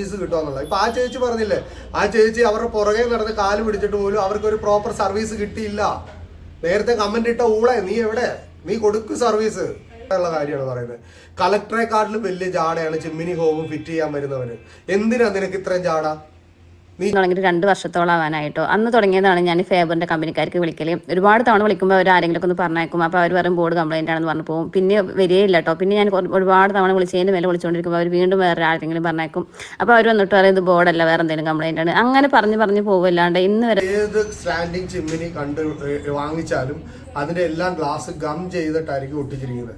Service കിട്ടുമെന്നുള്ളത് ഇപ്പൊ ആ ചേച്ചി പറഞ്ഞില്ലേ ആ ചേച്ചി അവരുടെ പുറകെ നടന്ന് കാൽ പിടിച്ചിട്ട് പോലും അവർക്ക് ഒരു പ്രോപ്പർ സർവീസ് കിട്ടിയില്ല. നേരത്തെ കമന്റ് ഇട്ട ഊളെ നീ എവിടെ? നീ കൊടുക്ക് സർവീസ് ഉള്ള കാര്യമാണ് പറയുന്നത്. കളക്ടറെക്കാട്ടിലും വലിയ ജാടയാണ് ചിമ്മിനി ഹോമും ഫിറ്റ് ചെയ്യാൻ വരുന്നവന്. എന്തിനാ നിനക്ക് ഇത്രയും ജാട? തുടങ്ങിയിട്ട് രണ്ട് വർഷത്തോളം ആവാനായിട്ടോ. അന്ന് തുടങ്ങിയതാണ് ഞാൻ ഫേബറിന്റെ കമ്പനിക്കാർക്ക് വിളിക്കൽ. ഒരുപാട് തവണ വിളിക്കുമ്പോൾ അവർ ആരെങ്കിലും ഒന്ന് പറഞ്ഞേക്കും അപ്പോൾ അവർ പറയും ബോർഡ് കംപ്ലൈന്റ് ആണെന്ന് പറഞ്ഞു പോകും. പിന്നെ വരികയില്ല കേട്ടോ പിന്നെ ഞാൻ ഒരുപാട് തവണ വിളിച്ചതിന്റെ മേലെ വിളിച്ചുകൊണ്ടിരിക്കുമ്പോൾ അവർ വീണ്ടും വേറെ ആരെങ്കിലും പറഞ്ഞേക്കും അപ്പോൾ അവർ വന്നിട്ട് പറയും ഇത് ബോർഡല്ല വേറെ എന്തെങ്കിലും കംപ്ലൈന്റ് ആണ്. അങ്ങനെ പറഞ്ഞു പറഞ്ഞു പോകുമല്ലാണ്ട് ഇന്ന് വരെ ഏത് സ്റ്റാൻഡിങ് ചിമ്മിനി കണ്ട് വാങ്ങിച്ചാലും അതിന്റെ എല്ലാം ഗ്ലാസ് ഗം ചെയ്തിട്ടായിരിക്കും ഒട്ടിച്ചിരിക്കുന്നത്.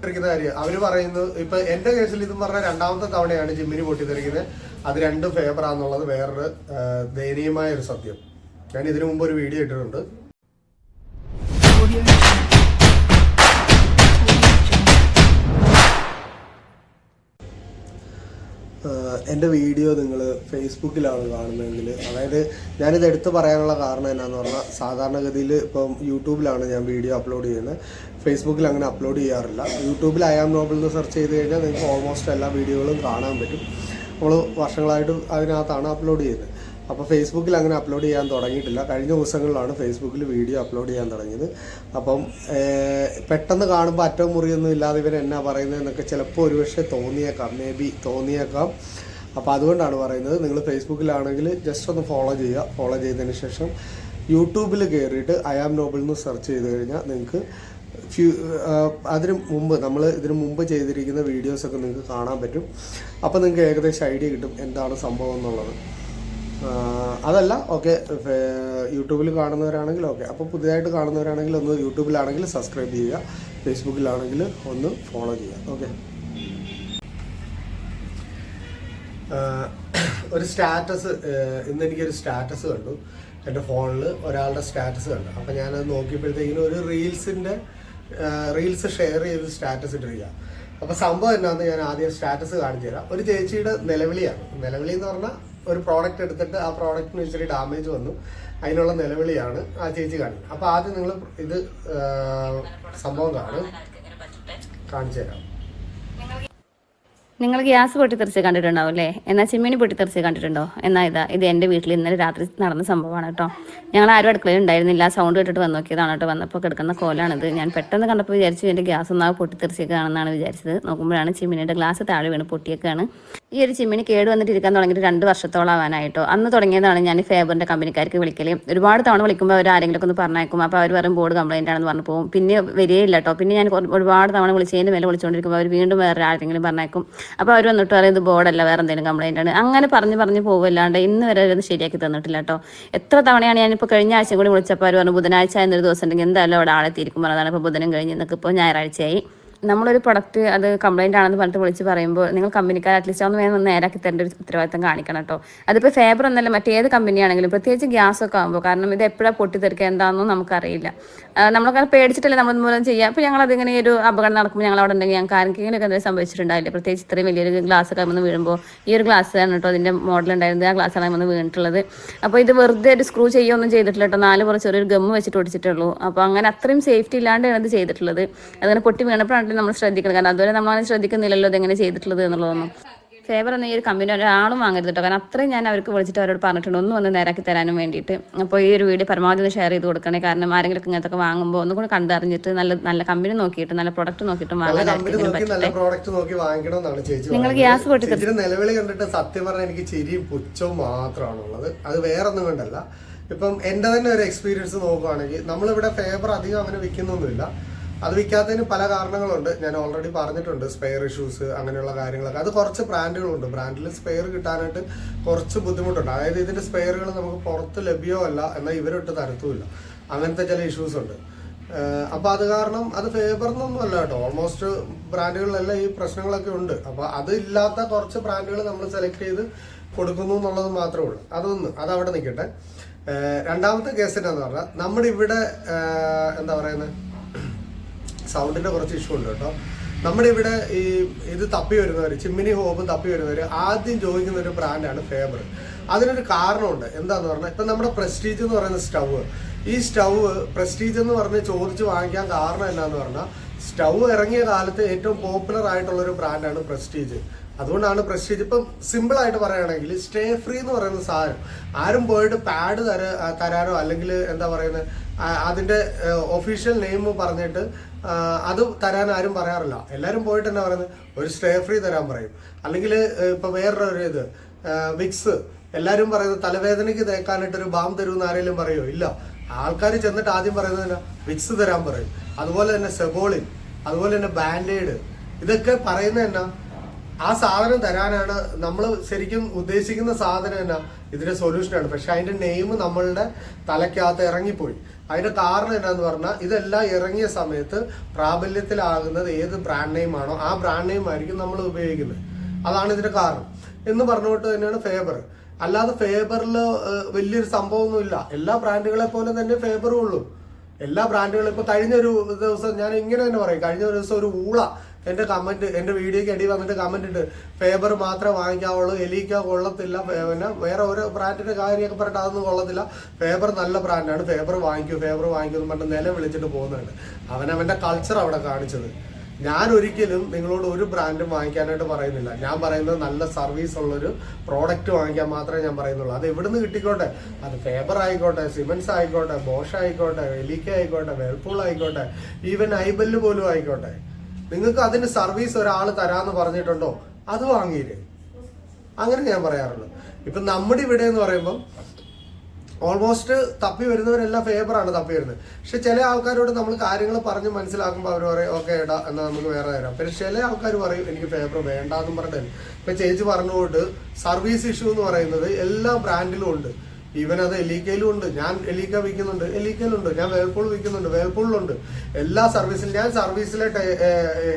പൊട്ടിത്തെറിക്കുന്ന കാര്യം. അവർ പറയുന്നത് ഇപ്പൊ എന്റെ കേസിൽ ഇത് പറഞ്ഞ രണ്ടാമത്തെ തവണയാണ് ജിമ്മിന് പൊട്ടിത്തെറിക്കുന്നത്. അത് രണ്ടും ഫേവർ ആണെന്നുള്ളത് വേറൊരു ദയനീയമായ ഒരു സത്യം. ഞാൻ ഇതിനു മുമ്പ് ഒരു വീഡിയോ ഇട്ടിട്ടുണ്ട്. എന്റെ വീഡിയോ നിങ്ങൾ ഫേസ്ബുക്കിലാണ് കാണുന്നതെങ്കിൽ അതായത് ഞാനിത് എടുത്ത് പറയാനുള്ള കാരണം എന്നാന്ന് പറഞ്ഞാൽ സാധാരണഗതിയിൽ ഇപ്പം യൂട്യൂബിലാണ് ഞാൻ വീഡിയോ അപ്ലോഡ് ചെയ്യുന്നത്. ഫേസ്ബുക്കിൽ അങ്ങനെ അപ്ലോഡ് ചെയ്യാറില്ല. യൂട്യൂബിൽ ആം നോബിൾ എന്ന് സെർച്ച് ചെയ്ത് കഴിഞ്ഞാൽ നിങ്ങൾക്ക് ഓൾമോസ്റ്റ് എല്ലാ വീഡിയോകളും കാണാൻ പറ്റും. നമ്മൾ വർഷങ്ങളായിട്ട് അതിനകത്താണ് അപ്ലോഡ് ചെയ്യുന്നത്. അപ്പോൾ ഫേസ്ബുക്കിൽ അങ്ങനെ അപ്ലോഡ് ചെയ്യാൻ തുടങ്ങിയിട്ടില്ല. കഴിഞ്ഞ ദിവസങ്ങളിലാണ് ഫേസ്ബുക്കിൽ വീഡിയോ അപ്ലോഡ് ചെയ്യാൻ തുടങ്ങിയത്. അപ്പം പെട്ടെന്ന് കാണുമ്പോൾ അറ്റവും മുറിയൊന്നും ഇല്ലാതെ ഇവർ എന്നാ പറയുന്നതെന്നൊക്കെ ചിലപ്പോൾ ഒരുപക്ഷെ തോന്നിയേക്കാം. മേ ബി തോന്നിയേക്കാം. അപ്പോൾ അതുകൊണ്ടാണ് പറയുന്നത്. നിങ്ങൾ ഫേസ്ബുക്കിലാണെങ്കിൽ ജസ്റ്റ് ഒന്ന് ഫോളോ ചെയ്യുക. ഫോളോ ചെയ്തതിന് ശേഷം യൂട്യൂബിൽ കയറിയിട്ട് ഐ ആം നോബിൾ എന്ന് സെർച്ച് ചെയ്ത് കഴിഞ്ഞാൽ നിങ്ങൾക്ക് ഫ്യൂ അതിന് മുമ്പ് നമ്മൾ ഇതിന് മുമ്പ് ചെയ്തിരിക്കുന്ന വീഡിയോസൊക്കെ നിങ്ങൾക്ക് കാണാൻ പറ്റും. അപ്പോൾ നിങ്ങൾക്ക് ഏകദേശം ഐഡിയ കിട്ടും എന്താണ് സംഭവം എന്നുള്ളത്. അതല്ല ഓക്കെ യൂട്യൂബിൽ കാണുന്നവരാണെങ്കിൽ ഓക്കെ. അപ്പോൾ പുതിയതായിട്ട് കാണുന്നവരാണെങ്കിൽ ഒന്ന് യൂട്യൂബിലാണെങ്കിൽ സബ്സ്ക്രൈബ് ചെയ്യുക. ഫേസ്ബുക്കിലാണെങ്കിൽ ഒന്ന് ഫോളോ ചെയ്യുക. ഓക്കെ. ഒരു സ്റ്റാറ്റസ് ഇന്ന് എനിക്കൊരു സ്റ്റാറ്റസ് കണ്ടു. എന്റെ ഫോണിൽ ഒരാളുടെ സ്റ്റാറ്റസ് കണ്ടു. അപ്പോൾ ഞാനത് നോക്കിയപ്പോഴത്തേക്കിനും ഒരു റീൽസിന്റെ റീൽസ് ഷെയർ ചെയ്ത് സ്റ്റാറ്റസ് ഇട്ടിരിക്കുക. അപ്പോൾ സംഭവം എന്നാന്ന് ഞാൻ ആദ്യം സ്റ്റാറ്റസ് കാണിച്ചു തരാം ഒരു ചേച്ചിയുടെ നിലവിളിയാണ്. നിലവിളി എന്ന് പറഞ്ഞാൽ ഒരു പ്രോഡക്റ്റ് എടുത്തിട്ട് ആ പ്രോഡക്റ്റിന് ഇച്ചിരി ഡാമേജ് വന്നു. അതിനുള്ള നിലവിളിയാണ് ആ ചേച്ചി കാണുന്നത് അപ്പോൾ ആദ്യം നിങ്ങൾ ഇത് സംഭവം കാണും. കാണിച്ചു തരാം നിങ്ങൾ ഗ്യാസ് പൊട്ടിത്തെറിച്ച് കണ്ടിട്ടുണ്ടാവും അല്ലേ? എന്നാൽ ചിമ്മിനി പൊട്ടിത്തെറിച്ച് കണ്ടിട്ടുണ്ടോ? എന്നാൽ ഇതാ ഇത് എന്റെ വീട്ടിൽ ഇന്നലെ രാത്രി നടന്ന സംഭവമാണ് കേട്ടോ. ഞങ്ങൾ ആരും അടുക്കളയിൽ ഉണ്ടായിരുന്നില്ല. സൗണ്ട് കേട്ടിട്ട് വന്ന് നോക്കിയതാണ് കേട്ടോ. വന്നപ്പോൾ കിടക്കുന്ന കോലാണിത്. ഞാൻ പെട്ടെന്ന് കണ്ടപ്പോൾ വിചാരിച്ചു എന്റെ ഗ്യാസ് ഒന്നാകെ പൊട്ടിത്തെറിച്ചേക്കാണെന്നാണ് വിചാരിച്ചത്. നോക്കുമ്പോഴാണ് ചിമ്മിനിയുടെ ഗ്ലാസ് താഴെ വീണ് പൊട്ടിയേക്കാണ്. ഈ ഒരു ചിമ്മിനി കേട് വന്നിട്ട് ഇരിക്കാൻ തുടങ്ങിയിട്ട് രണ്ട് വർഷത്തോളം ആവാനായിട്ടോ. അന്ന് തുടങ്ങിയതാണ് ഞാൻ ഫേബറിന്റെ കമ്പനിക്കാർക്ക് വിളിക്കൽ. ഒരുപാട് തവണ വിളിക്കുമ്പോൾ അവർ ആരെങ്കിലും ഒന്ന് പറഞ്ഞേക്കും അപ്പോൾ അവർ പറയും ബോർഡ് കംപ്ലൈന്റ് ആണെന്ന് പറഞ്ഞു പോകും. പിന്നെ വരികയില്ല കേട്ടോ പിന്നെ ഞാൻ ഒരുപാട് തവണ വിളിച്ചതിന്റെ മേലെ വിളിച്ചുകൊണ്ടിരിക്കുമ്പോൾ അവർ വീണ്ടും വേറെ ആരെങ്കിലും പറഞ്ഞേക്കും അപ്പോൾ അവർ വന്നിട്ട് പറയും ഇത് ബോർഡല്ല വേറെ എന്തെങ്കിലും കംപ്ലൈന്റ് ആണ്. അങ്ങനെ പറഞ്ഞ് പറഞ്ഞ് പോകുമല്ലാണ്ട് ഇന്ന് വരെ അവരൊന്നും ശരിയാക്കി തന്നിട്ടില്ല കേട്ടോ എത്ര തവണയാണ് ഞാനിപ്പോൾ കഴിഞ്ഞ ആഴ്ച കൂടി വിളിച്ചപ്പോൾ അവർ പറഞ്ഞു ബുധനാഴ്ച എന്നൊരു ദിവസം ഉണ്ടെങ്കിൽ എന്തായാലും അവിടെ ആളെത്തിയിരിക്കും പറഞ്ഞതാണ്. ഇപ്പോൾ ബുധനും കഴിഞ്ഞ് നിൽക്കിപ്പോൾ ഞായറാഴ്ചയായി. നമ്മളൊരു പ്രൊഡക്റ്റ് അത് കംപ്ലൈന്റ് ആണെന്ന് പറഞ്ഞിട്ട് വിളിച്ച് പറയുമ്പോൾ നിങ്ങൾ കമ്പനിക്കാർ അറ്റ്ലീസ്റ്റ് ഒന്ന് വേണം നേരാക്കി തരേണ്ട ഒരു ഉത്തരവാദിത്തം കാണിക്കണം കേട്ടോ അതിപ്പോൾ ഫേബർ എന്നല്ല മറ്റേത് കമ്പനിയാണെങ്കിലും പ്രത്യേകിച്ച് ഗ്യാസ് ഒക്കെ ആകുമ്പോൾ കാരണം ഇത് എപ്പോഴാണ് പൊട്ടിത്തെറിക്കുക എന്താണെന്നും നമുക്കറിയില്ല. നമ്മളൊക്കെ പേടിച്ചിട്ടല്ലേ നമ്മൾ മൂലം ചെയ്യുക അപ്പോൾ ഞങ്ങൾ അതിങ്ങനെ ഒരു അപകടം നടക്കുമ്പോൾ ഞങ്ങൾ അവിടെ ഉണ്ടെങ്കിൽ ഞങ്ങൾക്ക് ഒക്കെ എന്തെങ്കിലും സംഭവിച്ചിട്ടുണ്ടാവില്ല? പ്രത്യേകിച്ച് ഇത്രയും വലിയൊരു ഗ്ലാസ് ഒക്കെ വീഴുമ്പോൾ ഈ ഒരു ഗ്ലാസ് ആണ് കേട്ടോ അതിന്റെ മോഡൽ ഉണ്ടായിരുന്നത്. ആ ഗ്ലാസ് ആണ് വന്ന് വീണിട്ടുള്ളത്. അപ്പോൾ ഇത് വെറുതെ ഒരു സ്ക്രൂ ചെയ്യുകയൊന്നും ചെയ്തിട്ടില്ല കേട്ടോ നാല് കുറച്ച് ഒരു ഗമ്മ് വെച്ചിട്ട് ഒടിച്ചിട്ടുള്ളൂ അപ്പോൾ അങ്ങനെ അത്രയും സേഫ്റ്റി ഇല്ലാണ്ടാണ് ഇത് ചെയ്തിട്ടുള്ളത്. അതിങ്ങനെ പൊട്ടി വീണപ്പോഴാണ് നമ്മൾ ശ്രദ്ധിക്കണം. കാരണം അതുവരെ നമ്മളങ്ങനെ ശ്രദ്ധിക്കുന്നില്ലല്ലോ ഇതെങ്ങനെ ചെയ്തിട്ടുള്ളത് എന്നുള്ളതൊന്നും. ഫേവർ എന്ന ഈ ഒരു കമ്പനി ഒരാളും വാങ്ങരുത് കേട്ടോ കാരണം അത്രയും ഞാൻ അവർക്ക് വിളിച്ചിട്ട് അവരോട് പറഞ്ഞിട്ടുണ്ട്. ഒന്ന് വന്ന് നേരാക്കി തരാനും വേണ്ടിയിട്ട്. അപ്പോൾ ഈ ഒരു വീഡിയോ പരമാവധി ഒന്ന് ഷെയർ ചെയ്ത് കൊടുക്കണേ. കാരണം ആരെങ്കിലും ഇങ്ങനത്തെ വാങ്ങുമ്പോൾ ഒന്നും കൂടി കണ്ടറിഞ്ഞിട്ട് നല്ല നല്ല കമ്പനി നോക്കിയിട്ട് നല്ല പ്രൊഡക്റ്റ് നോക്കിയിട്ട് വാങ്ങാൻ നിങ്ങൾ ഗ്യാസ് പൊട്ടി ചേച്ചിയുടെ നിലവിളി കണ്ടിട്ട് സത്യം പറഞ്ഞാൽ എനിക്ക് ചിരിയും പുച്ഛവും മാത്രമാണുള്ളത്. അത് വേറൊന്നും കൊണ്ടല്ല. ഇപ്പം എന്റെ തന്നെ ഒരു എക്സ്പീരിയൻസ് നോക്കുകയാണെങ്കിൽ നമ്മളിവിടെ ഫേവർ അധികം അങ്ങനെ വിൽക്കുന്നൊന്നുമില്ല അത് വിൽക്കാത്തതിന് പല കാരണങ്ങളുണ്ട്. ഞാൻ ഓൾറെഡി പറഞ്ഞിട്ടുണ്ട് സ്പെയർ ഇഷ്യൂസ് അങ്ങനെയുള്ള കാര്യങ്ങളൊക്കെ. അത് കുറച്ച് ബ്രാൻഡുകളുണ്ട് ബ്രാൻഡിൽ സ്പെയർ കിട്ടാനായിട്ട് കുറച്ച് ബുദ്ധിമുട്ടുണ്ട്. അതായത് ഇതിന്റെ സ്പെയറുകൾ നമുക്ക് പുറത്ത് ലഭ്യമല്ല എന്നാൽ ഇവരൊട്ട് തരത്തുമില്ല. അങ്ങനത്തെ ചില ഇഷ്യൂസ് ഉണ്ട്. അപ്പോൾ അത് കാരണം അത് ഫേവറിനൊന്നും അല്ല കേട്ടോ. ഓൾമോസ്റ്റ് ബ്രാൻഡുകളിലെല്ലാം ഈ പ്രശ്നങ്ങളൊക്കെ ഉണ്ട്. അപ്പോൾ അത് ഇല്ലാത്ത കുറച്ച് ബ്രാൻഡുകൾ നമ്മൾ സെലക്ട് ചെയ്ത് കൊടുക്കുന്നു എന്നുള്ളത് മാത്രമേ ഉള്ളൂ. അതൊന്ന് അതവിടെ നിൽക്കട്ടെ. രണ്ടാമത്തെ കേസ് എന്ന് പറഞ്ഞാൽ നമ്മുടെ ഇവിടെ എന്താ പറയുന്നത്? സൗണ്ടിന്റെ കുറച്ച് ഇഷ്യൂ ഉണ്ട് കേട്ടോ. നമ്മുടെ ഇവിടെ ഈ ഇത് തപ്പി വരുന്നവർ ചിമ്മിനി ഹോബും തപ്പി വരുന്നവർ ആദ്യം ചോദിക്കുന്ന ഒരു ബ്രാൻഡാണ് ഫേബർ അതിനൊരു കാരണമുണ്ട്. എന്താന്ന് പറഞ്ഞാൽ ഇപ്പം നമ്മുടെ പ്രസ്റ്റീജ് എന്ന് പറയുന്ന സ്റ്റവ് ഈ സ്റ്റവ് പ്രസ്റ്റീജ് എന്ന് പറഞ്ഞ് ചോദിച്ച് വാങ്ങിക്കാൻ കാരണം എന്താന്ന് പറഞ്ഞാൽ സ്റ്റവ് ഇറങ്ങിയ കാലത്ത് ഏറ്റവും പോപ്പുലർ ആയിട്ടുള്ള ഒരു ബ്രാൻഡാണ് പ്രസ്റ്റീജ് അതുകൊണ്ടാണ് പ്രസ്റ്റീജ് ഇപ്പം സിമ്പിൾ ആയിട്ട് പറയുകയാണെങ്കിൽ സ്റ്റേ ഫ്രീ എന്ന് പറയുന്ന സാധനം ആരും പോയിട്ട് പാഡ് തര തരാനോ അല്ലെങ്കിൽ എന്താ പറയുന്നത് അതിന്റെ ഒഫീഷ്യൽ നെയിം പറഞ്ഞിട്ട് അത് തരാൻ ആരും പറയാറില്ല. എല്ലാവരും പോയിട്ട് തന്നെ പറയുന്നത് ഒരു സ്റ്റേ ഫ്രീ തരാൻ പറയും. അല്ലെങ്കിൽ ഇപ്പൊ വേറൊരു ഇത് വിക്സ് എല്ലാവരും പറയുന്നത് തലവേദനയ്ക്ക് തേക്കാനായിട്ട് ഒരു ബാം തരുമെന്ന് ആരെങ്കിലും പറയുമോ ഇല്ല. ആൾക്കാർ ചെന്നിട്ട് ആദ്യം പറയുന്നത് തന്നെ വിക്സ് തരാൻ പറയും. അതുപോലെ തന്നെ സെബോളിൻ അതുപോലെ തന്നെ ബാൻഡേഡ് ഇതൊക്കെ പറയുന്നത് എന്നാ? ആ സാധനം തരാനാണ് നമ്മൾ ശരിക്കും ഉദ്ദേശിക്കുന്ന സാധനം എന്നാ ഇതിന്റെ സൊല്യൂഷനാണ് പക്ഷെ അതിന്റെ നെയിം നമ്മളുടെ തലയ്ക്കകത്ത് ഇറങ്ങിപ്പോയി. അതിന്റെ കാരണം എന്നാന്ന് പറഞ്ഞാൽ ഇതെല്ലാം ഇറങ്ങിയ സമയത്ത് പ്രാബല്യത്തിലാകുന്നത് ഏത് ബ്രാൻഡ് നെയിം ആണോ ആ ബ്രാൻഡ് നെയിം ആയിരിക്കും നമ്മൾ ഉപയോഗിക്കുന്നത്. അതാണ് ഇതിന്റെ കാരണം. എന്ന് പറഞ്ഞുകൊണ്ട് തന്നെയാണ് ഫേബർ അല്ലാതെ ഫേബറിൽ വലിയൊരു സംഭവമൊന്നുമില്ല എല്ലാ ബ്രാൻഡുകളെ പോലെ തന്നെ ഫേബറും ഉള്ളൂ. എല്ലാ ബ്രാൻഡുകളും ഇപ്പൊ കഴിഞ്ഞ ഒരു ദിവസം ഞാൻ ഇങ്ങനെ തന്നെ പറയും. കഴിഞ്ഞ ഒരു ദിവസം ഒരു ഊള എന്റെ കമന്റ് എന്റെ വീഡിയോക്ക് അടി വന്നിട്ട് കമന്റ് ഇട്ട് ഫേബർ മാത്രമേ വാങ്ങിക്കാവുള്ളൂ എലിക്ക കൊള്ളത്തില്ല പിന്നെ വേറെ ഓരോ ബ്രാൻഡിന്റെ കാര്യമൊക്കെ പറഞ്ഞിട്ട് അതൊന്നും കൊള്ളത്തില്ല. ഫേബർ നല്ല ബ്രാൻഡാണ് ഫേബർ വാങ്ങിക്കൂ ഫേബർ വാങ്ങിക്കൂ എന്ന് പറഞ്ഞിട്ട് നില വിളിച്ചിട്ട് പോകുന്നുണ്ട്. അവനവന്റെ കൾച്ചർ അവിടെ കാണിച്ചത്. ഞാൻ ഒരിക്കലും നിങ്ങളോട് ഒരു ബ്രാൻഡും വാങ്ങിക്കാനായിട്ട് പറയുന്നില്ല. ഞാൻ പറയുന്നത് നല്ല സർവീസ് ഉള്ളൊരു പ്രോഡക്റ്റ് വാങ്ങിക്കാൻ മാത്രമേ ഞാൻ പറയുന്നുള്ളൂ. അത് എവിടുന്ന് കിട്ടിക്കോട്ടെ? അത് ഫേബർ ആയിക്കോട്ടെ സിമൻസ് ആയിക്കോട്ടെ ബോഷ ആയിക്കോട്ടെ എലിക്ക ആയിക്കോട്ടെ വെൽപൂൾ ആയിക്കോട്ടെ ഈവൻ ഐബൽ പോലും ആയിക്കോട്ടെ. നിങ്ങൾക്ക് അതിന് സർവീസ് ഒരാൾ തരാന്ന് പറഞ്ഞിട്ടുണ്ടോ? അത് വാങ്ങിയില്ലേ? അങ്ങനെ ഞാൻ പറയാറുള്ളൂ. ഇപ്പൊ നമ്മുടെ ഇവിടെ എന്ന് പറയുമ്പോൾ ഓൾമോസ്റ്റ് തപ്പി വരുന്നവരെല്ലാം ഫേവറാണ് തപ്പി വരുന്നത്. പക്ഷെ ചില ആൾക്കാരോട് നമ്മൾ കാര്യങ്ങൾ പറഞ്ഞ് മനസ്സിലാക്കുമ്പോൾ അവർ പറയും ഓക്കെ എടാ എന്നാൽ നമുക്ക് വേറെ തരാം. പിന്നെ ചില ആൾക്കാർ പറയും എനിക്ക് ഫേവർ വേണ്ട എന്നും പറഞ്ഞിട്ട്. ഇപ്പൊ ചേച്ചി പറഞ്ഞുകൊണ്ട് സർവീസ് ഇഷ്യൂ എന്ന് പറയുന്നത് എല്ലാ ബ്രാൻഡിലും ഉണ്ട്. ഈവൻ അത് എലീക്കയിലും ഉണ്ട്. ഞാൻ എലീക്ക വിൽക്കുന്നുണ്ട്. എലീക്കയിലുണ്ട്. ഞാൻ വേൾപൂൾ വിൽക്കുന്നുണ്ട്. വേൾപൂളിലുണ്ട്. എല്ലാ സർവീസിലും ഞാൻ സർവീസിലെ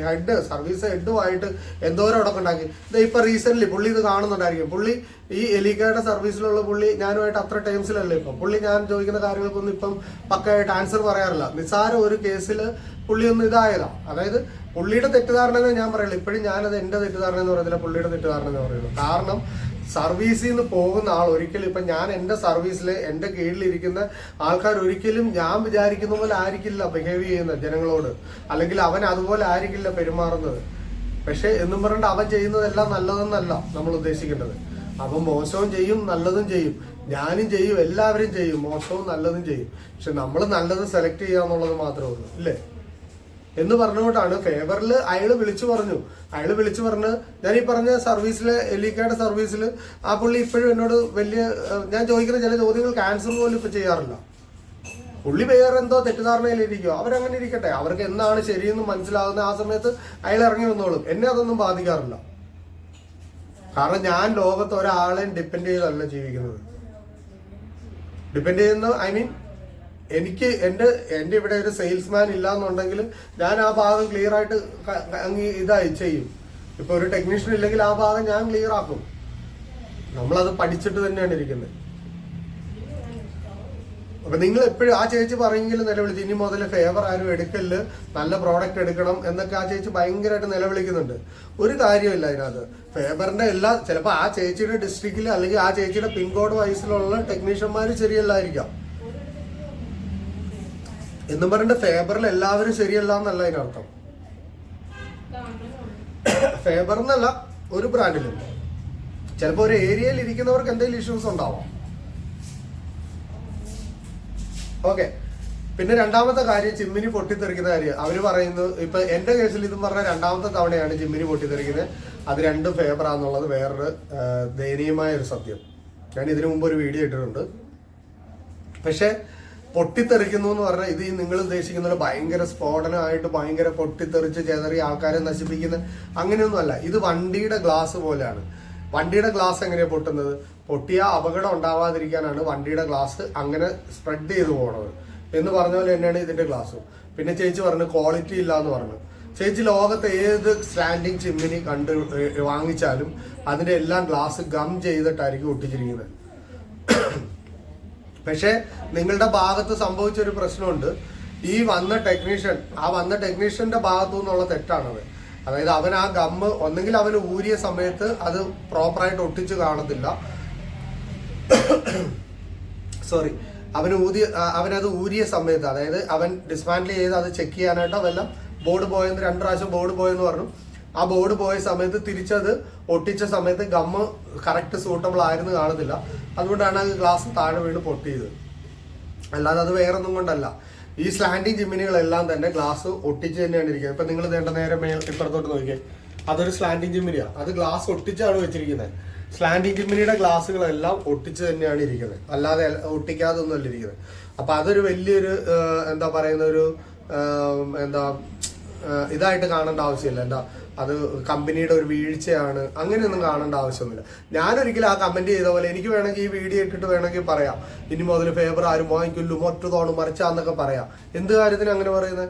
ഹെഡ് സർവീസ് ഹെഡുമായിട്ട് എന്തോരം അടക്കം ഉണ്ടാക്കി ഇത് ഇപ്പൊ റീസെന്റ് പുള്ളി ഇത് കാണുന്നുണ്ടായിരിക്കും. പുള്ളി ഈ എലീക്കയുടെ സർവീസിലുള്ള പുള്ളി ഞാനുമായിട്ട് അത്ര ടൈംസിലല്ലേ ഇപ്പം. പുള്ളി ഞാൻ ചോദിക്കുന്ന കാര്യങ്ങൾക്കൊന്നും ഇപ്പം പക്കായിട്ട് ആൻസർ പറയാറില്ല. നിസ്സാരം ഒരു കേസിൽ പുള്ളി ഒന്ന് ഇതായതാ. അതായത് പുള്ളിയുടെ തെറ്റിദ്ധാരണ ഞാൻ പറയുള്ളൂ ഇപ്പോഴും ഞാനത് എന്റെ തെറ്റിദ്ധാരണ എന്ന് പറയുന്നില്ല പുള്ളിയുടെ തെറ്റിദ്ധാരണ എന്ന് പറയുള്ളൂ കാരണം സർവീസിൽ നിന്ന് പോകുന്ന ആൾ ഒരിക്കലും ഇപ്പൊ ഞാൻ എന്റെ സർവീസിൽ എന്റെ കീഴിലിരിക്കുന്ന ആൾക്കാർ ഒരിക്കലും ഞാൻ വിചാരിക്കുന്ന പോലെ ആയിരിക്കില്ല ബിഹേവ് ചെയ്യുന്നത് ജനങ്ങളോട്. അല്ലെങ്കിൽ അവൻ അതുപോലെ ആയിരിക്കില്ല പെരുമാറുന്നത്. പക്ഷെ എന്നും പറഞ്ഞിട്ട് അവൻ ചെയ്യുന്നതെല്ലാം നല്ലതെന്നല്ല നമ്മൾ ഉദ്ദേശിക്കേണ്ടത്. അവൻ മോശവും ചെയ്യും നല്ലതും ചെയ്യും. ഞാനും ചെയ്യും എല്ലാവരും ചെയ്യും. മോശവും നല്ലതും ചെയ്യും. പക്ഷെ നമ്മൾ നല്ലത് സെലക്ട് ചെയ്യാന്നുള്ളത് മാത്രമേ ഉള്ളൂ. ഇല്ലേ? എന്ന് പറഞ്ഞുകൊണ്ടാണ് ഫേവറിൽ അയാൾ വിളിച്ചു പറഞ്ഞു. അയാൾ വിളിച്ചു പറഞ്ഞ് ഞാൻ ഈ പറഞ്ഞ സർവീസിലെ എലിക്കയുടെ സർവീസിൽ ആ പുള്ളി ഇപ്പോഴും എന്നോട് വലിയ ഞാൻ ചോദിക്കുന്ന ചില ചോദ്യങ്ങൾക്ക് ആൻസർ പോലും ഇപ്പൊ ചെയ്യാറില്ല. പുള്ളി വേറെ എന്തോ തെറ്റിദ്ധാരണയിലിരിക്കുമോ അവരങ്ങനെ ഇരിക്കട്ടെ. അവർക്ക് എന്താണ് ശരിയെന്ന് മനസ്സിലാകുന്ന ആ സമയത്ത് അയാൾ ഇറങ്ങി വന്നോളും. എന്നെ അതൊന്നും ബാധിക്കാറില്ല. കാരണം ഞാൻ ലോകത്ത് ഒരാളെയും ഡിപ്പെൻഡ് ചെയ്തല്ല ജീവിക്കുന്നത്. ഡിപ്പെൻഡ് ചെയ്യുന്ന ഐ മീൻ എനിക്ക് എന്റെ എന്റെ ഇവിടെ ഒരു സെയിൽസ്മാൻ ഇല്ല എന്നുണ്ടെങ്കിൽ ഞാൻ ആ ഭാഗം ക്ലിയർ ആയിട്ട് അങ്ങ് ഇതായി ചെയ്യും. ഇപ്പൊ ഒരു ടെക്നീഷ്യൻ ഇല്ലെങ്കിൽ ആ ഭാഗം ഞാൻ ക്ലിയർ ആക്കും. നമ്മളത് പഠിച്ചിട്ട് തന്നെയാണ് ഇരിക്കുന്നത്. അപ്പൊ നിങ്ങൾ എപ്പോഴും ആ ചേച്ചി പറയെങ്കിലും നിലവിളിച്ച് ഇനി മുതൽ ഫേവർ ആരും എടുക്കൽ നല്ല പ്രോഡക്റ്റ് എടുക്കണം എന്നൊക്കെ ആ ചേച്ചി ഭയങ്കരമായിട്ട് നിലവിളിക്കുന്നുണ്ട്. ഒരു കാര്യമില്ല അതിനകത്ത്. ഫേവറിന്റെ എല്ലാ ചിലപ്പോൾ ആ ചേച്ചിയുടെ ഡിസ്ട്രിക്റ്റിൽ അല്ലെങ്കിൽ ആ ചേച്ചിയുടെ പിൻകോഡ് വയസ്സിലുള്ള ടെക്നീഷ്യന്മാർ ശരിയല്ലായിരിക്കാം. എന്നും പറഞ്ഞിട്ട് ഫേബറിൽ എല്ലാവരും ശരിയല്ല എന്നല്ല അതിനർത്ഥം ഫേബർ എന്നല്ല ഒരു ബ്രാൻഡിലും. ചിലപ്പോ ഒരു ഏരിയയിൽ ഇരിക്കുന്നവർക്ക് എന്തെങ്കിലും ഇഷ്യൂസ് ഉണ്ടാവാം. ഓക്കെ. പിന്നെ രണ്ടാമത്തെ കാര്യം ചിമ്മിനി പൊട്ടിത്തെറിക്കുന്ന കാര്യം. അവർ പറയുന്നത് ഇപ്പൊ എന്റെ കേസിൽ ഇതും പറഞ്ഞ രണ്ടാമത്തെ തവണയാണ് ചിമ്മിനി പൊട്ടിത്തെറിക്കുന്നത്. അത് രണ്ടും ഫേബർ ആണെന്നുള്ളത് വേറൊരു ദയനീയമായ ഒരു സത്യം. ഞാൻ ഇതിനു മുമ്പ് ഒരു വീഡിയോ ഇട്ടിട്ടുണ്ട്. പക്ഷെ പൊട്ടിത്തെറിക്കുന്നു എന്ന് പറഞ്ഞാൽ ഇത് നിങ്ങൾ ഉദ്ദേശിക്കുന്ന ഒരു ഭയങ്കര സ്ഫോടനമായിട്ട് ഭയങ്കര പൊട്ടിത്തെറിച്ച് ചെതറി ആൾക്കാരെ നശിപ്പിക്കുന്ന അങ്ങനെയൊന്നുമല്ല. ഇത് വണ്ടിയുടെ ഗ്ലാസ് പോലെയാണ്. വണ്ടിയുടെ ഗ്ലാസ് എങ്ങനെയാണ് പൊട്ടുന്നത്? പൊട്ടിയ അപകടം ഉണ്ടാവാതിരിക്കാനാണ് വണ്ടിയുടെ ഗ്ലാസ് അങ്ങനെ സ്പ്രെഡ് ചെയ്ത് പോണത്. എന്ന് പറഞ്ഞ പോലെ തന്നെയാണ് ഇതിന്റെ ഗ്ലാസ്. പിന്നെ ചേച്ചി പറഞ്ഞു ക്വാളിറ്റി ഇല്ല എന്ന് പറഞ്ഞു. ചേച്ചി ലോകത്തെ ഏത് സ്റ്റാൻഡിങ് ചിമ്മിനി കണ്ട് വാങ്ങിച്ചാലും അതിന്റെ എല്ലാം ഗ്ലാസ് ഗം ചെയ്തിട്ടായിരിക്കും ഒട്ടിച്ചിരിക്കുന്നത്. പക്ഷെ നിങ്ങളുടെ ഭാഗത്ത് സംഭവിച്ച ഒരു പ്രശ്നമുണ്ട്. ഈ വന്ന ടെക്നീഷ്യൻ ആ വന്ന ടെക്നീഷ്യന്റെ ഭാഗത്തു നിന്നുള്ള തെറ്റാണത്. അതായത് അവൻ ആ ഗമ്മ് ഒന്നെങ്കിൽ അവൻ ഊരിയ സമയത്ത് അത് പ്രോപ്പറായിട്ട് ഒട്ടിച്ച് കാണത്തില്ല. സോറി അവന് ഊതി അവനത് ഊരിയ സമയത്ത് അതായത് അവൻ ഡിസ്മാൻഡിൽ ചെയ്ത് അത് ചെക്ക് ചെയ്യാനായിട്ട് അതെല്ലാം ബോർഡ് പോയെന്ന് രണ്ട് പ്രാവശ്യം ബോർഡ് പോയെന്ന് പറഞ്ഞു. ആ ബോർഡ് പോയ സമയത്ത് തിരിച്ചത് ഒട്ടിച്ച സമയത്ത് ഗമ്മ് കറക്റ്റ് സൂട്ടബിൾ ആയിരുന്നു കാണുന്നില്ല അതുകൊണ്ടാണ് ആ ഗ്ലാസ് താഴെ വീണ് പൊട്ടിയത്. അല്ലാതെ അത് വേറെ ഒന്നും കൊണ്ടല്ല. ഈ സ്ലാൻഡിങ് ജിമ്മിനികളെല്ലാം തന്നെ ഗ്ലാസ് ഒട്ടിച്ച് തന്നെയാണ് ഇരിക്കുന്നത്. ഇപ്പൊ നിങ്ങൾ വേണ്ട നേരെ മേൽ ഇപ്പുറത്തോട്ട് നോക്കിയേ അതൊരു സ്ലാൻഡിങ് ജിമ്മിനിയാ അത് ഗ്ലാസ് ഒട്ടിച്ചാണ് വെച്ചിരിക്കുന്നത് സ്ലാൻഡിങ് ജിമ്മിനിയുടെ ഗ്ലാസ്സുകളെല്ലാം ഒട്ടിച്ച് തന്നെയാണ് ഇരിക്കുന്നത് അല്ലാതെ ഒട്ടിക്കാതെ ഒന്നും അല്ല ഇരിക്കുന്നത് അപ്പൊ അതൊരു വലിയൊരു എന്താ പറയുന്ന ഒരു എന്താ ഇതായിട്ട് കാണേണ്ട ആവശ്യമില്ല. എന്താ അത് കമ്പനിയുടെ ഒരു വീഴ്ചയാണ്. അങ്ങനെയൊന്നും കാണേണ്ട ആവശ്യമൊന്നുമില്ല. ഞാനൊരിക്കലും ആ കമന്റ് ചെയ്ത പോലെ എനിക്ക് വേണമെങ്കിൽ ഈ വീഡിയോ ഇട്ടിട്ട് വേണമെങ്കിൽ പറയാം. ഇനി മുതൽ ഫേവർ ആരും വാങ്ങിക്കില്ലു മറ്റു തോണു മറിച്ചാന്നൊക്കെ പറയാം. എന്ത് കാര്യത്തിന് അങ്ങനെ പറയുന്നത്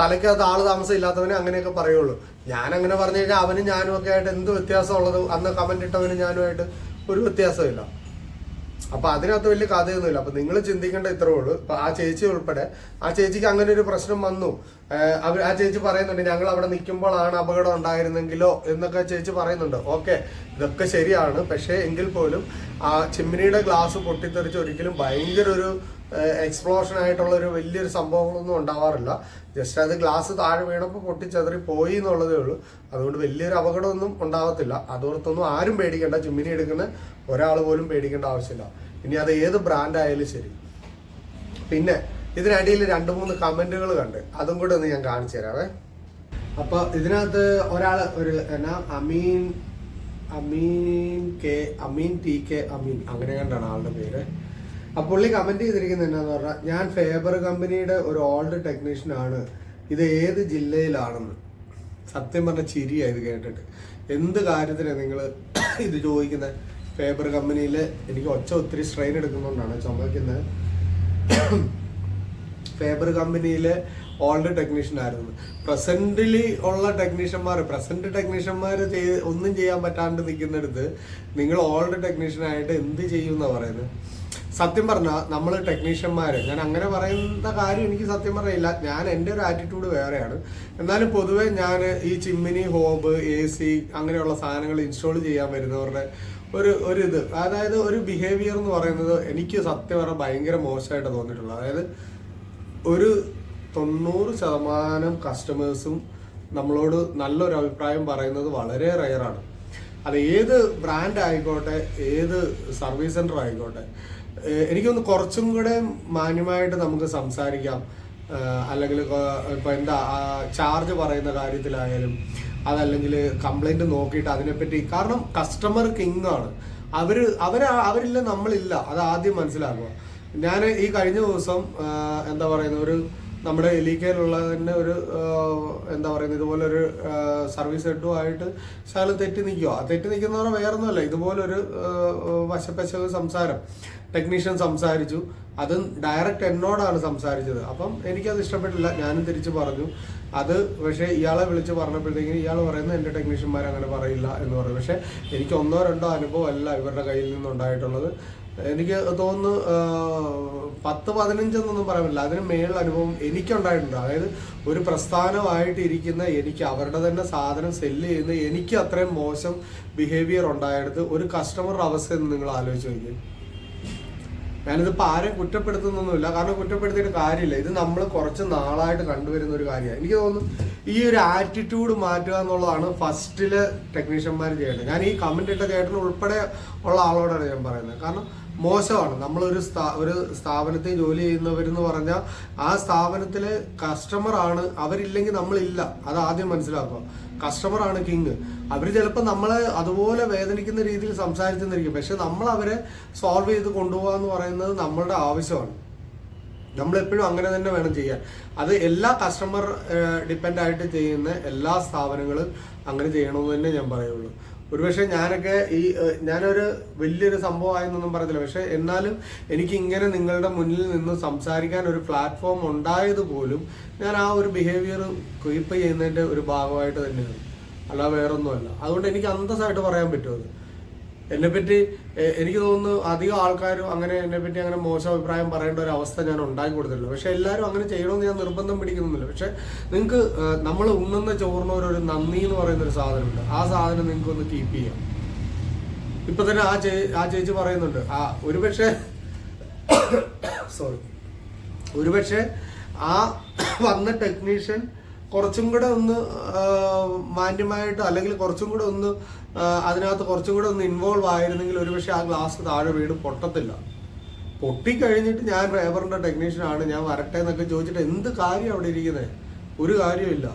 തലയ്ക്കകത്ത് ആൾ താമസം ഇല്ലാത്തവനെ അങ്ങനെയൊക്കെ പറയുള്ളൂ. ഞാൻ അങ്ങനെ പറഞ്ഞു കഴിഞ്ഞാൽ അവനും ഞാനും ഒക്കെ ആയിട്ട് എന്ത് വ്യത്യാസമുള്ളത്? അന്ന് കമന്റ് ഇട്ടവനും ഞാനുമായിട്ട് ഒരു വ്യത്യാസമില്ല അപ്പൊ അതിനകത്ത് വലിയ കഥയൊന്നുമില്ല. അപ്പൊ നിങ്ങൾ ചിന്തിക്കേണ്ട ഇത്രേ ഉള്ളൂ. ഇപ്പൊ ആ ചേച്ചി ഉൾപ്പെടെ ആ ചേച്ചിക്ക് അങ്ങനെ ഒരു പ്രശ്നം വന്നു. അവർ ആ ചേച്ചി പറയുന്നുണ്ട് ഞങ്ങൾ അവിടെ നിൽക്കുമ്പോഴാണ് അപകടം ഉണ്ടായിരുന്നെങ്കിലോ? എന്നൊക്കെ ചേച്ചി പറയുന്നുണ്ട്. ഓക്കെ ഇതൊക്കെ ശരിയാണ്. പക്ഷേ എങ്കിൽ പോലും ആ ചിമ്മിനിയുടെ ഗ്ലാസ് പൊട്ടിത്തെറിച്ച് ഒരിക്കലും ഭയങ്കര ഒരു എക്സ്പ്ലോഷൻ ആയിട്ടുള്ള ഒരു വലിയൊരു സംഭവങ്ങളൊന്നും ഉണ്ടാവാറില്ല. ജസ്റ്റ് അത് ഗ്ലാസ് താഴെ വീണപ്പോൾ പൊട്ടിച്ചതറി പോയി എന്നുള്ളതേ ഉള്ളൂ. അതുകൊണ്ട് വലിയൊരു അപകടമൊന്നും ഉണ്ടാവത്തില്ല. അതോർത്തൊന്നും ആരും പേടിക്കേണ്ട. ചിമ്മിനി എടുക്കുന്ന ഒരാൾ പോലും പേടിക്കേണ്ട ആവശ്യമില്ല. ഇനി അത് ഏത് ബ്രാൻഡ് ആയാലും ശരി. പിന്നെ ഇതിനടിയിൽ രണ്ട് മൂന്ന് കമന്റുകൾ കണ്ട്. അതും കൂടെ ഒന്ന് ഞാൻ കാണിച്ചു തരാവേ. അപ്പൊ ഇതിനകത്ത് ഒരാൾ ഒരു എന്നാ Ameen Ameen K Ameen T K Ameen. അങ്ങനെ കണ്ടാണ് ആളുടെ പേര്. അപ്പൊ പുള്ളി കമന്റ് ചെയ്തിരിക്കുന്നത് എന്നാന്ന് പറഞ്ഞാൽ ഞാൻ ഫേബർ കമ്പനിയുടെ ഒരു ഓൾഡ് ടെക്നീഷ്യൻ ആണ്. ഇത് ഏത് ജില്ലയിലാണെന്ന്. സത്യം പറഞ്ഞ ചിരിയായി ഇത് കേട്ടിട്ട്. എന്ത് കാര്യത്തിനാണ് നിങ്ങൾ ഇത് ചോദിക്കുന്നത് ഫേബർ കമ്പനിയിൽ എനിക്ക് ഒച്ച ഒത്തിരി സ്ട്രെയിൻ എടുക്കുന്നതുകൊണ്ടാണ് ചുമക്കുന്നത്. ഫേബർ കമ്പനിയിലെ ഓൾഡ് ടെക്നീഷ്യൻ ആയിരുന്നു. പ്രസന്റിലി ഉള്ള ടെക്നീഷ്യന്മാർ പ്രസന്റ് ടെക്നീഷ്യന്മാർ ചെയ്ത് ഒന്നും ചെയ്യാൻ പറ്റാണ്ട് നിൽക്കുന്നിടത്ത് നിങ്ങൾ ഓൾഡ് ടെക്നീഷ്യൻ ആയിട്ട് എന്ത് ചെയ്യും എന്നാ പറയുന്നത് സത്യം പറഞ്ഞാൽ നമ്മൾ ടെക്നീഷ്യന്മാർ ഞാൻ അങ്ങനെ പറയുന്ന കാര്യം എനിക്ക് സത്യം പറഞ്ഞില്ല. ഞാൻ എന്റെ ഒരു ആറ്റിറ്റ്യൂഡ് വേറെയാണ്. എന്നാലും പൊതുവെ ഞാൻ ഈ ചിമ്മിനി ഹോബ് എ സി അങ്ങനെയുള്ള സാധനങ്ങൾ ഇൻസ്റ്റാൾ ചെയ്യാൻ വരുന്നവരുടെ ഒരു ഒരു ഇത്. അതായത് ഒരു ബിഹേവിയർ എന്ന് പറയുന്നത് എനിക്ക് സത്യം പറഞ്ഞാൽ ഭയങ്കര മോശമായിട്ട് തോന്നിയിട്ടുള്ളത്. അതായത് ഒരു തൊണ്ണൂറ് ശതമാനം കസ്റ്റമേഴ്സും നമ്മളോട് നല്ലൊരു അഭിപ്രായം പറയുന്നത് വളരെ റയറാണ് അത് ഏത് ബ്രാൻഡ് ആയിക്കോട്ടെ ഏത് സർവീസ് സെന്റർ ആയിക്കോട്ടെ എനിക്കൊന്ന് കുറച്ചും കൂടെ മാന്യമായിട്ട് നമുക്ക് സംസാരിക്കാം. അല്ലെങ്കിൽ ഇപ്പൊ എന്താ ചാർജ് പറയുന്ന കാര്യത്തിലായാലും അതല്ലെങ്കിൽ കംപ്ലൈന്റ് നോക്കിയിട്ട് അതിനെപ്പറ്റി കാരണം കസ്റ്റമർ കിങ് ആണ്. അവർ അവർ അവരില്ല നമ്മളില്ല. അത് ആദ്യം മനസ്സിലാക്കുക. ഞാൻ ഈ കഴിഞ്ഞ ദിവസം എന്താ പറയുന്ന ഒരു നമ്മുടെ എലിക്കയിലുള്ള തന്നെ ഒരു എന്താ പറയുന്നത് ഇതുപോലെ ഒരു സർവീസ് ഹെഡുമായിട്ട് ശാലം തെറ്റി നിൽക്കുക തെറ്റി നിൽക്കുന്നവരെ വേറൊന്നുമല്ല. ഇതുപോലൊരു വശപ്പശ സംസാരം. ടെക്നീഷ്യൻ സംസാരിച്ചു. അത് ഡയറക്റ്റ് എന്നോടാണ് സംസാരിച്ചത്. അപ്പം എനിക്കത് ഇഷ്ടപ്പെട്ടില്ല. ഞാനും തിരിച്ചു പറഞ്ഞു. അത് പക്ഷേ ഇയാളെ വിളിച്ച് പറഞ്ഞപ്പോഴത്തേക്കും ഇയാൾ പറയുന്നത് എന്റെ ടെക്നീഷ്യന്മാർ അങ്ങനെ പറയില്ല എന്ന് പറഞ്ഞു. പക്ഷേ എനിക്ക് ഒന്നോ രണ്ടോ അനുഭവം അല്ല ഇവരുടെ കയ്യിൽ നിന്നുണ്ടായിട്ടുള്ളത്. എനിക്ക് തോന്നുന്നു പത്ത് പതിനഞ്ചെന്നൊന്നും പറയാൻ അതിന് മേലുള്ള അനുഭവം എനിക്കുണ്ടായിട്ടുണ്ട്. അതായത് ഒരു പ്രസ്ഥാനമായിട്ട് ഇരിക്കുന്ന എനിക്ക് അവരുടെ തന്നെ സാധനം സെല്ല് ചെയ്യുന്ന എനിക്ക് അത്രയും മോശം ബിഹേവിയർ ഉണ്ടായെടുത്ത് ഒരു കസ്റ്റമറുടെ അവസ്ഥ എന്ന് നിങ്ങൾ ആലോചിച്ച് നോക്കി ഞാനിതിപ്പോൾ ആരെയും കുറ്റപ്പെടുത്തുന്നൊന്നുമില്ല. കാരണം കുറ്റപ്പെടുത്തിയിട്ട് കാര്യമില്ല. ഇത് നമ്മൾ കുറച്ച് നാളായിട്ട് കണ്ടുവരുന്ന ഒരു കാര്യമാണ്. എനിക്ക് തോന്നുന്നു ഈ ഒരു ആറ്റിറ്റ്യൂഡ് മാറ്റുക എന്നുള്ളതാണ് ഫസ്റ്റിൽ ടെക്നീഷ്യന്മാർ ചെയ്യേണ്ടത്. ഞാൻ ഈ കമന്റ് ഇട്ട ചേട്ടൻ ഉൾപ്പെടെ ഉള്ള ആളോടാണ് ഞാൻ പറയുന്നത്. കാരണം മോശമാണ്. നമ്മളൊരു സ്ഥാ ഒരു സ്ഥാപനത്തിൽ ജോലി ചെയ്യുന്നവരെന്ന് പറഞ്ഞാൽ ആ സ്ഥാപനത്തിലെ കസ്റ്റമർ ആണ്. അവരില്ലെങ്കിൽ നമ്മളില്ല. അത് ആദ്യം മനസ്സിലാക്കുക. കസ്റ്റമർ ആണ് കിങ്. അവർ ചിലപ്പോൾ നമ്മളെ അതുപോലെ വേദനിക്കുന്ന രീതിയിൽ സംസാരിച്ചെന്നിരിക്കും. പക്ഷെ നമ്മൾ അവരെ സോൾവ് ചെയ്ത് കൊണ്ടുപോകുക എന്ന് പറയുന്നത് നമ്മളുടെ ആവശ്യമാണ്. നമ്മളെപ്പോഴും അങ്ങനെ തന്നെ വേണം ചെയ്യാൻ. അത് എല്ലാ കസ്റ്റമർ ഡിപ്പെൻഡ് ആയിട്ട് ചെയ്യുന്ന എല്ലാ സ്ഥാപനങ്ങളും അങ്ങനെ ചെയ്യണമെന്ന് തന്നെ ഞാൻ പറയുള്ളൂ. ഒരുപക്ഷെ ഞാനൊക്കെ ഈ ഞാനൊരു വലിയൊരു സംഭവമായെന്നൊന്നും പറയത്തില്ല. പക്ഷെ എന്നാലും എനിക്ക് ഇങ്ങനെ നിങ്ങളുടെ മുന്നിൽ നിന്ന് സംസാരിക്കാൻ ഒരു പ്ലാറ്റ്ഫോം ഉണ്ടായത് പോലും ഞാൻ ആ ഒരു ബിഹേവിയർ ക്രീപ്പ് ചെയ്യുന്നതിന്റെ ഒരു ഭാഗമായിട്ട് തന്നെയാണ്. അല്ല വേറൊന്നുമല്ല. അതുകൊണ്ട് എനിക്ക് അന്തസ്സായിട്ട് പറയാൻ പറ്റും അത് എന്നെപ്പറ്റി എനിക്ക് തോന്നുന്നു അധികം ആൾക്കാരും അങ്ങനെ എന്നെപ്പറ്റി അങ്ങനെ മോശം അഭിപ്രായം പറയേണ്ട ഒരു അവസ്ഥ ഞാൻ ഉണ്ടാക്കി കൊടുത്തിട്ടില്ല. പക്ഷെ എല്ലാവരും അങ്ങനെ ചെയ്യണമെന്ന് ഞാൻ നിർബന്ധം പിടിക്കുന്നില്ല. പക്ഷെ നിങ്ങൾക്ക് നമ്മൾ ഉണ്ണുന്ന ചോറിനൊരു ഒരു നന്ദി എന്ന് പറയുന്ന ഒരു സാധനമുണ്ട്. ആ സാധനം നിങ്ങൾക്ക് ഒന്ന് കീപ്പ് ചെയ്യാം. ഇപ്പൊ തന്നെ ആ ചേ ആ ചേച്ചി പറയുന്നുണ്ട് ആ ഒരുപക്ഷെ സോറി ഒരുപക്ഷെ ആ വന്ന ടെക്നീഷ്യൻ കുറച്ചും കൂടെ ഒന്ന് മാന്യമായിട്ട് അല്ലെങ്കിൽ കുറച്ചും കൂടെ ഒന്ന് അതിനകത്ത് കുറച്ചും കൂടെ ഒന്ന് ഇൻവോൾവ് ആയിരുന്നെങ്കിൽ ഒരുപക്ഷെ ആ ഗ്ലാസ് താഴെ വീട് പൊട്ടത്തില്ല. പൊട്ടിക്കഴിഞ്ഞിട്ട് ഞാൻ ഡ്രൈവറിന്റെ ടെക്നീഷ്യനാണ് ഞാൻ വരട്ടെ എന്നൊക്കെ ചോദിച്ചിട്ട് എന്ത് കാര്യം അവിടെ ഇരിക്കുന്നത് ഒരു കാര്യമില്ല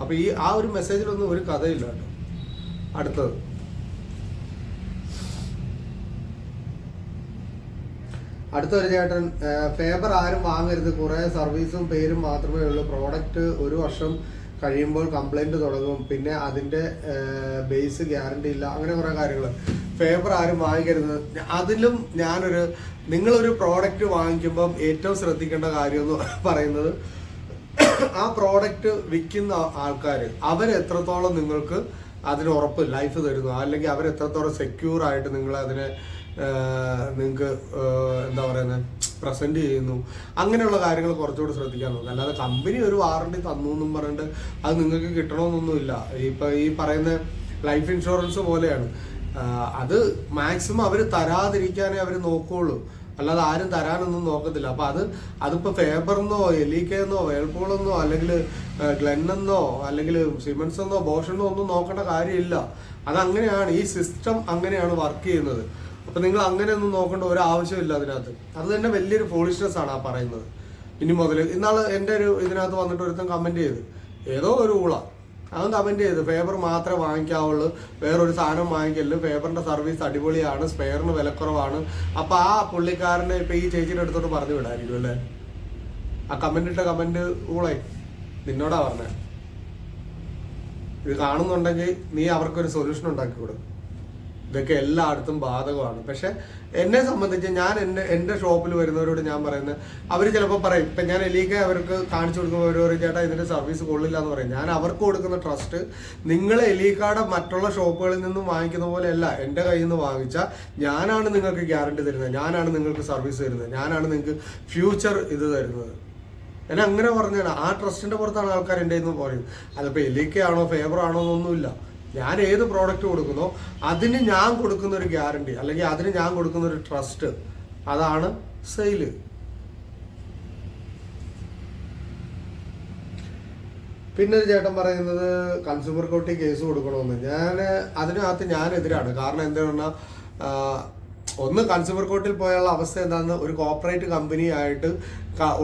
അപ്പോൾ ഈ ആ ഒരു മെസ്സേജിലൊന്നും ഒരു കഥയില്ല കേട്ടോ. അടുത്തത്. അടുത്ത ഒരു ചേട്ടൻ ഫേബർ ആരും വാങ്ങരുത്. കുറേ സർവീസും പേരും മാത്രമേ ഉള്ളൂ. പ്രോഡക്റ്റ് ഒരു വർഷം കഴിയുമ്പോൾ കംപ്ലൈന്റ് തുടങ്ങും. പിന്നെ അതിന്റെ ബേസ് ഗ്യാരണ്ടി ഇല്ല. അങ്ങനെ കുറെ കാര്യങ്ങൾ ഫേവർ ആരും വാങ്ങിക്കരുത്. അതിലും ഞാനൊരു നിങ്ങളൊരു പ്രോഡക്റ്റ് വാങ്ങിക്കുമ്പം ഏറ്റവും ശ്രദ്ധിക്കേണ്ട കാര്യം എന്ന് പറയുന്നത് ആ പ്രോഡക്റ്റ് വിൽക്കുന്ന ആൾക്കാർ അവരെത്രത്തോളം നിങ്ങൾക്ക് അതിന് ഉറപ്പ് ലൈഫ് തരുന്നു അല്ലെങ്കിൽ അവരെത്രത്തോളം സെക്യൂർ ആയിട്ട് നിങ്ങൾ അതിനെ നിങ്ങൾക്ക് എന്താ പറയുന്നത് പ്രസന്റ് ചെയ്യുന്നു. അങ്ങനെയുള്ള കാര്യങ്ങൾ കുറച്ചുകൂടി ശ്രദ്ധിക്കാൻ നോക്കുക അല്ലാതെ കമ്പനി ഒരു വാറണ്ടി തന്നു എന്നും പറഞ്ഞിട്ട് അത് നിങ്ങൾക്ക് കിട്ടണമെന്നൊന്നുമില്ല. ഇപ്പൊ ഈ പറയുന്ന ലൈഫ് ഇൻഷുറൻസ് പോലെയാണ്. അത് മാക്സിമം അവർ തരാതിരിക്കാനേ അവർ നോക്കുകയുള്ളൂ അല്ലാതെ ആരും തരാനൊന്നും നോക്കത്തില്ല. അപ്പൊ അത് അതിപ്പോ ഫേബർന്നോ എലിക്കെന്നോ വേൾപൂളെന്നോ അല്ലെങ്കിൽ ഗ്ലെന്നെന്നോ അല്ലെങ്കിൽ സിമൻസ് എന്നോ ബോഷെന്നോ ഒന്നും നോക്കേണ്ട കാര്യമില്ല. അതങ്ങനെയാണ്. ഈ സിസ്റ്റം അങ്ങനെയാണ് വർക്ക് ചെയ്യുന്നത്. അപ്പൊ നിങ്ങൾ അങ്ങനെ ഒന്നും നോക്കേണ്ട ഒരു ആവശ്യമില്ല അതിനകത്ത്. അത് തന്നെ വലിയൊരു ഫോളിഷ്നെസ് ആണ് ആ പറയുന്നത്. ഇനി മുതൽ ഇന്നാൾ എന്റെ ഒരു ഇതിനകത്ത് വന്നിട്ട് ഒരുത്തൻ കമന്റ് ചെയ്ത്. ഏതോ ഒരു ഊള. അവൻ കമന്റ് ചെയ്ത് പേപ്പർ മാത്രമേ വാങ്ങിക്കാവുള്ളൂ. വേറൊരു സാധനം വാങ്ങിക്കല്ല്. പേപ്പറിന്റെ സർവീസ് അടിപൊളിയാണ്. സ്പെയറിന് വിലക്കുറവാണ്. അപ്പൊ ആ പുള്ളിക്കാരനെ ഇപ്പൊ ഈ ചേച്ചിയുടെ അടുത്തോട്ട് പറഞ്ഞു വിടായിരിക്കും അല്ലേ? ആ കമന്റ് ഇട്ട കമന്റ് ഊളെ നിന്നോടാ പറഞ്ഞേ. ഇത് കാണുന്നുണ്ടെങ്കിൽ നീ അവർക്കൊരു സൊല്യൂഷൻ ഉണ്ടാക്കി കൊടുക്കും ഇതൊക്കെ എല്ലായിടത്തും ബാധകമാണ്. പക്ഷെ എന്നെ സംബന്ധിച്ച് ഞാൻ എന്റെ എന്റെ ഷോപ്പിൽ വരുന്നവരോട് ഞാൻ പറയുന്നത് അവർ ചിലപ്പോൾ പറയും ഇപ്പം ഞാൻ എലീക്ക അവർക്ക് കാണിച്ചു കൊടുക്കുമ്പോൾ അവർ ചേട്ടാ ഇതിന്റെ സർവീസ് കൊള്ളില്ല എന്ന് പറയും. ഞാൻ അവർക്ക് കൊടുക്കുന്ന ട്രസ്റ്റ് നിങ്ങൾ എലീക്കയുടെ മറ്റുള്ള ഷോപ്പുകളിൽ നിന്നും വാങ്ങിക്കുന്ന പോലെയല്ല. എന്റെ കയ്യിൽ നിന്ന് വാങ്ങിച്ചാൽ ഞാനാണ് നിങ്ങൾക്ക് ഗ്യാരണ്ടി തരുന്നത് ഞാനാണ് നിങ്ങൾക്ക് സർവീസ് തരുന്നത് ഞാനാണ് നിങ്ങൾക്ക് ഫ്യൂച്ചർ ഇത് തരുന്നത്. എന്നെ അങ്ങനെ പറഞ്ഞാണ് ആ ട്രസ്റ്റിന്റെ പുറത്താണ് ആൾക്കാർ എന്റെ നിന്ന് പറയുന്നത്. അതിപ്പോൾ എലീക്കയാണോ ഫേവർ ആണോ എന്നൊന്നുമില്ല. ഞാൻ ഏത് പ്രോഡക്റ്റ് കൊടുക്കുന്നോ അതിന് ഞാൻ കൊടുക്കുന്ന ഒരു ഗ്യാരണ്ടി അല്ലെങ്കിൽ അതിന് ഞാൻ കൊടുക്കുന്ന ഒരു ട്രസ്റ്റ് അതാണ് സെയിൽ പിന്നെ ഒരു ചേട്ടൻ പറയുന്നത് കൺസ്യൂമർ കോർട്ടിൽ കേസ് കൊടുക്കണമെന്ന്. ഞാൻ അതിനകത്ത് ഞാൻ എതിരാണ് കാരണം പറഞ്ഞാൽ ഒന്ന് കൺസ്യൂമർ കോർട്ടിൽ പോയുള്ള അവസ്ഥ എന്താണെന്ന് ഒരു കോപ്പറേറ്റ് കമ്പനി ആയിട്ട്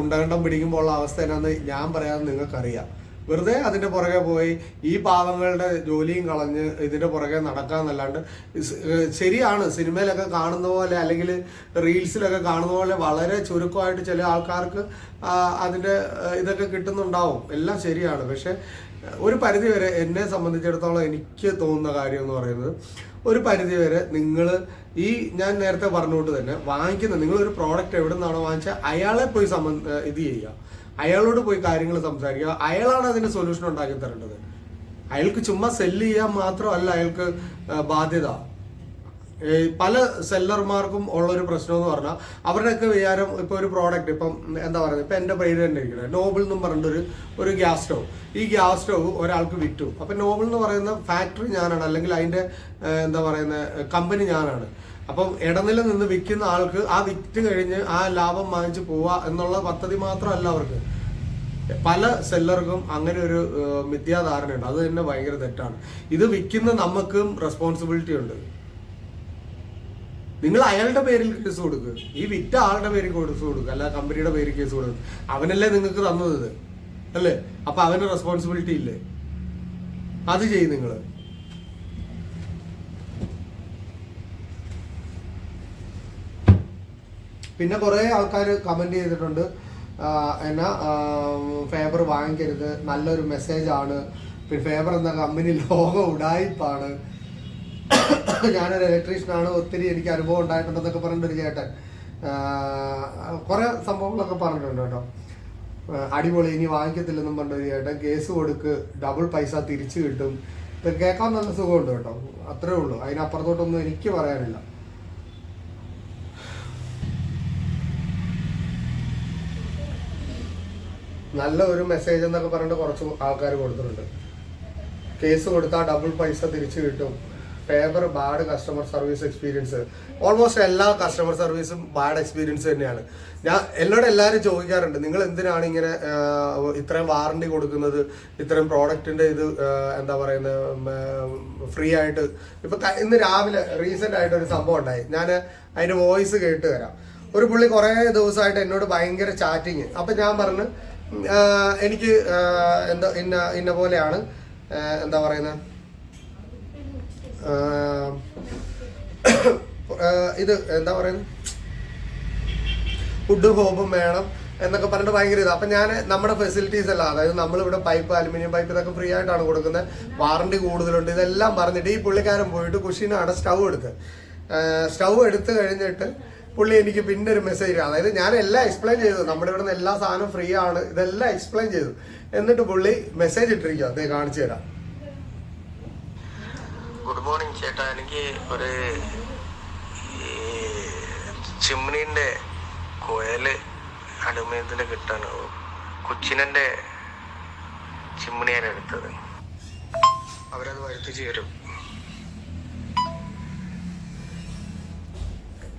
ഉണ്ടകണ്ടം പിടിക്കുമ്പോൾ ഉള്ള അവസ്ഥ എന്താണെന്ന് ഞാൻ പറയാതെ നിങ്ങൾക്കറിയാം. വെറുതെ അതിന്റെ പുറകെ പോയി ഈ പാവങ്ങളുടെ ജോലിയും കളഞ്ഞ് ഇതിന്റെ പുറകെ നടക്കാന്നല്ലാണ്ട് ശരിയാണ്. സിനിമയിലൊക്കെ കാണുന്ന പോലെ അല്ലെങ്കിൽ റീൽസിലൊക്കെ കാണുന്ന പോലെ വളരെ ചുരുക്കമായിട്ട് ചില ആൾക്കാർക്ക് അതിന്റെ ഇതൊക്കെ കിട്ടുന്നുണ്ടാവും. എല്ലാം ശരിയാണ്. പക്ഷെ ഒരു പരിധി വരെ എന്നെ സംബന്ധിച്ചിടത്തോളം എനിക്ക് തോന്നുന്ന കാര്യം എന്ന് പറയുന്നത് ഒരു പരിധി വരെ നിങ്ങൾ ഈ ഞാൻ നേരത്തെ പറഞ്ഞുകൊണ്ട് തന്നെ വാങ്ങിക്കുന്ന നിങ്ങൾ ഒരു പ്രോഡക്റ്റ് എവിടെ നിന്നാണോ വാങ്ങിച്ചാൽ അയാളെ പോയി സംബന്ധ ഇത് ചെയ്യുക. അയാളോട് പോയി കാര്യങ്ങൾ സംസാരിക്കുക. അയാളാണ് അതിന് സൊല്യൂഷൻ ഉണ്ടാക്കി തരേണ്ടത്. അയാൾക്ക് ചുമ്മാ സെല്ല് ചെയ്യാൻ മാത്രമല്ല അയാൾക്ക് ബാധ്യത. പല സെല്ലർമാർക്കും ഉള്ള ഒരു പ്രശ്നം എന്ന് പറഞ്ഞാൽ അവരുടെയൊക്കെ വിചാരം ഇപ്പൊ ഒരു പ്രോഡക്റ്റ് ഇപ്പം എന്താ പറയുന്നത്? ഇപ്പൊ എന്റെ പേര് തന്നെ ഇരിക്കണേ. നോബിൾ എന്നും പറഞ്ഞിട്ടൊരു ഒരു ഒരു ഗ്യാസ് സ്റ്റവ് ഈ ഗ്യാസ് സ്റ്റവ് ഒരാൾക്ക് വിറ്റു. അപ്പൊ നോബിൾ എന്ന് പറയുന്ന ഫാക്ടറി ഞാനാണ്. അല്ലെങ്കിൽ അതിന്റെ എന്താ പറയുന്ന കമ്പനി ഞാനാണ്. അപ്പം ഇടനില നിന്ന് വിൽക്കുന്ന ആൾക്ക് ആ വിറ്റ് കഴിഞ്ഞ് ആ ലാഭം വാങ്ങിച്ചു പോവുക എന്നുള്ള പദ്ധതി മാത്രമല്ല അവർക്ക്. പല സെല്ലർക്കും അങ്ങനെ ഒരു മിഥ്യാധാരണ മിഥ്യാധാരണയുണ്ട്. അത് തന്നെ ഭയങ്കര തെറ്റാണ്. ഇത് വിൽക്കുന്ന നമുക്കും റെസ്പോൺസിബിലിറ്റി ഉണ്ട്. നിങ്ങൾ അയാളുടെ പേരിൽ കേസ് കൊടുക്കുക ഈ വിറ്റ ആളുടെ പേരിൽ കേസ് കൊടുക്കുക അല്ല കമ്പനിയുടെ പേരിൽ കേസ് കൊടുക്കുക അവനല്ലേ നിങ്ങൾക്ക് തന്നത് അല്ലേ? അപ്പൊ അവന് റെസ്പോൺസിബിലിറ്റി ഇല്ലേ? അത് ചെയ്യും നിങ്ങൾ പിന്നെ കുറെ ആൾക്കാർ കമന്റ് ചെയ്തിട്ടുണ്ട്. എന്നാ ഫേബർ വാങ്ങിക്കരുത് നല്ലൊരു മെസ്സേജ് ആണ്. പിന്നെ ഫേബർ എന്ന കമ്പനി ലോക ഉടായിപ്പാണ്. ഞാനൊരു ഇലക്ട്രീഷ്യനാണ് ഒത്തിരി എനിക്ക് അനുഭവം ഉണ്ടായിട്ടുണ്ടെന്നൊക്കെ പറഞ്ഞിട്ടൊരു ചേട്ടൻ. കുറെ സംഭവങ്ങളൊക്കെ പറഞ്ഞിട്ടുണ്ട് കേട്ടോ. അടിപൊളി ഇനി വാങ്ങിക്കത്തില്ലെന്നും പറഞ്ഞൊരു ചേട്ടൻ കേസ് കൊടുക്ക് ഡബിൾ പൈസ തിരിച്ചു കിട്ടും. ഇത് കേൾക്കാൻ നല്ല സുഖമുണ്ട് കേട്ടോ. അത്രേ ഉള്ളൂ. അതിനപ്പുറത്തോട്ടൊന്നും എനിക്ക് പറയാനില്ല. നല്ല ഒരു മെസ്സേജ് എന്നൊക്കെ പറഞ്ഞിട്ട് കുറച്ച് ആൾക്കാർ കൊടുത്തിട്ടുണ്ട്. കേസ് കൊടുത്താൽ ഡബിൾ പൈസ തിരിച്ചു കിട്ടും. Paper bad customer service experience almost എല്ലാ കസ്റ്റമർ സർവീസും ബാഡ് എക്സ്പീരിയൻസ് തന്നെയാണ്. ഞാൻ എന്നോട് എല്ലാവരും ചോദിക്കാറുണ്ട് നിങ്ങൾ എന്തിനാണ് ഇങ്ങനെ ഇത്രയും വാറണ്ടി കൊടുക്കുന്നത്? ഇത്രയും പ്രോഡക്റ്റിന്റെ ഇത് എന്താ പറയുന്നത് ഫ്രീ ആയിട്ട്? ഇപ്പൊ ഇന്ന് രാവിലെ റീസെന്റ് ആയിട്ട് ഒരു സംഭവം ഉണ്ടായി. ഞാൻ അതിന്റെ വോയിസ് കേട്ട് തരാം ഒരു പുള്ളി കുറേ ദിവസമായിട്ട് എന്നോട് ഭയങ്കര ചാറ്റിങ് അപ്പൊ ഞാൻ പറഞ്ഞു എനിക്ക് എന്താ ഇന്ന ഇന്ന പോലെയാണ്. എന്താ പറയുന്നത് ഇത് എന്താ പറയുന്നത് ഫുഡ് ഹോബും വേണം എന്നൊക്കെ പറഞ്ഞിട്ട് ഭയങ്കര ഇത്. അപ്പം ഞാൻ നമ്മുടെ ഫെസിലിറ്റീസ് എല്ലാം അതായത് നമ്മളിവിടെ പൈപ്പ് അലുമിനിയം പൈപ്പ് ഇതൊക്കെ ഫ്രീ ആയിട്ടാണ് കൊടുക്കുന്നത് വാറണ്ടി കൂടുതലുണ്ട്. ഇതെല്ലാം പറഞ്ഞിട്ട് ഈ പുള്ളിക്കാരൻ പോയിട്ട് കുഷീനാണ് സ്റ്റൗ എടുത്ത് സ്റ്റൗ എടുത്തു കഴിഞ്ഞിട്ട് പുള്ളി എനിക്ക് പിന്നെ ഒരു മെസ്സേജ് അതായത് ഞാൻ എല്ലാം എക്സ്പ്ലെയിൻ ചെയ്തു. നമ്മുടെ ഇവിടുന്ന് എല്ലാ സാധനവും ഫ്രീ ആണ്. ഇതെല്ലാം എക്സ്പ്ലെയിൻ ചെയ്തു. എന്നിട്ട് പുള്ളി മെസ്സേജ് ഇട്ടിരിക്കുക അതേ കാണിച്ചു തരാം. ഗുഡ് മോർണിംഗ് ചേട്ടാ. എനിക്ക് ഒരു ചിമ്മിനിന്റെ കോയൽ അലുമിനിയത്തിന്റെ കിട്ടാണ് കൊച്ചിനന്റെ ചിമ്മിനിയാണ് എടുത്തത്. അവരത് വരുത്തിച്ചു തരും